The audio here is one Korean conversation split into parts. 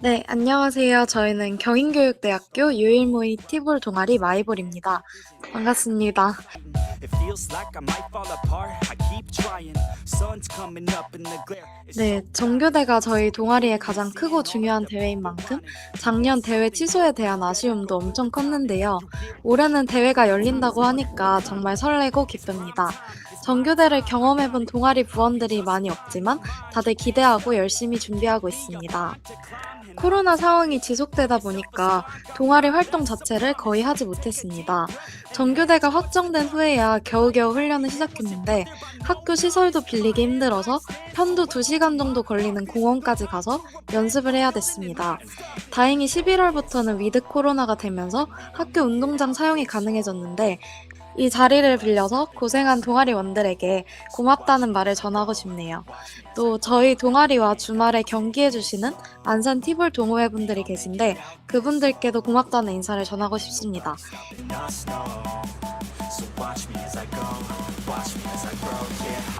네, 안녕하세요. 저희는 경인교육대학교 유일무이 티볼 동아리 마이볼입니다. 반갑습니다. 네, 정교대가 저희 동아리의 가장 크고 중요한 대회인 만큼 작년 대회 취소에 대한 아쉬움도 엄청 컸는데요. 올해는 대회가 열린다고 하니까 정말 설레고 기쁩니다. 정교대를 경험해본 동아리 부원들이 많이 없지만 다들 기대하고 열심히 준비하고 있습니다. 코로나 상황이 지속되다 보니까 동아리 활동 자체를 거의 하지 못했습니다. 정교대가 확정된 후에야 겨우겨우 훈련을 시작했는데 학교 시설도 빌리기 힘들어서 편도 2시간 정도 걸리는 공원까지 가서 연습을 해야 됐습니다. 다행히 11월부터는 위드 코로나가 되면서 학교 운동장 사용이 가능해졌는데 이 자리를 빌려서 고생한 동아리원들에게 고맙다는 말을 전하고 싶네요. 또 저희 동아리와 주말에 경기해주시는 안산 티볼 동호회 분들이 계신데 그분들께도 고맙다는 인사를 전하고 싶습니다.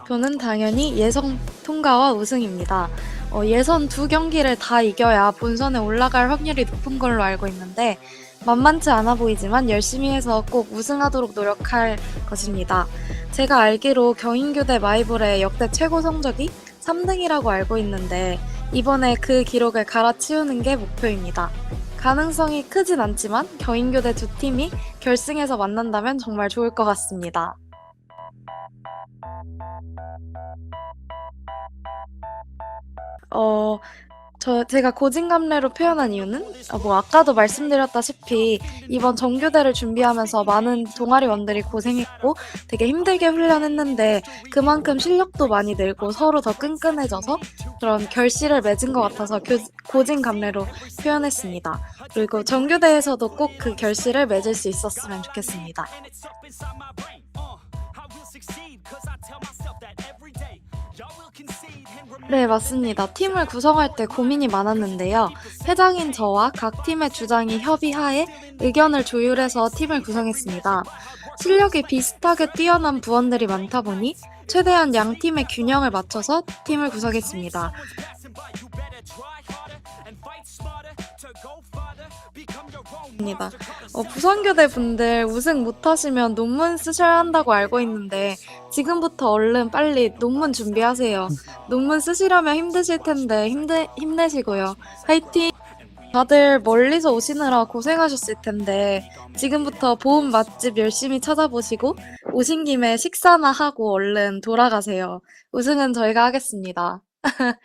저는 당연히 예선 통과와 우승입니다. 어, 예선 두 경기를 다 이겨야 본선에 올라갈 확률이 높은 걸로 알고 있는데 만만치 않아 보이지만 열심히 해서 꼭 우승하도록 노력할 것입니다. 제가 알기로 경인교대 마이볼의 역대 최고 성적이 3등이라고 알고 있는데 이번에 그 기록을 갈아치우는 게 목표입니다. 가능성이 크진 않지만 경인교대 두 팀이 결승에서 만난다면 정말 좋을 것 같습니다. 어, 저, 제가 고진감래로 표현한 이유는, 어, 뭐, 아까도 말씀드렸다시피, 이번 정규대를 준비하면서 많은 동아리원들이 고생했고, 되게 힘들게 훈련했는데, 그만큼 실력도 많이 늘고, 서로 더 끈끈해져서, 그런 결실을 맺은 것 같아서 교, 고진감래로 표현했습니다. 그리고 정규대에서도 꼭 그 결실을 맺을 수 있었으면 좋겠습니다. 네, 맞습니다. 팀을 구성할 때 고민이 많았는데요. 회장인 저와 각 팀의 주장이 협의하에 의견을 조율해서 팀을 구성했습니다. 실력이 비슷하게 뛰어난 부원들이 많다 보니 최대한 양 팀의 균형을 맞춰서 팀을 구성했습니다. 입니다. 어, 부산교대 분들 우승 못하시면 논문 쓰셔야 한다고 알고 있는데 지금부터 얼른 빨리 논문 준비하세요. 논문 쓰시려면 힘드실 텐데 힘내, 힘내시고요. 화이팅! 다들 멀리서 오시느라 고생하셨을 텐데 지금부터 보험 맛집 열심히 찾아보시고 오신 김에 식사나 하고 얼른 돌아가세요. 우승은 저희가 하겠습니다.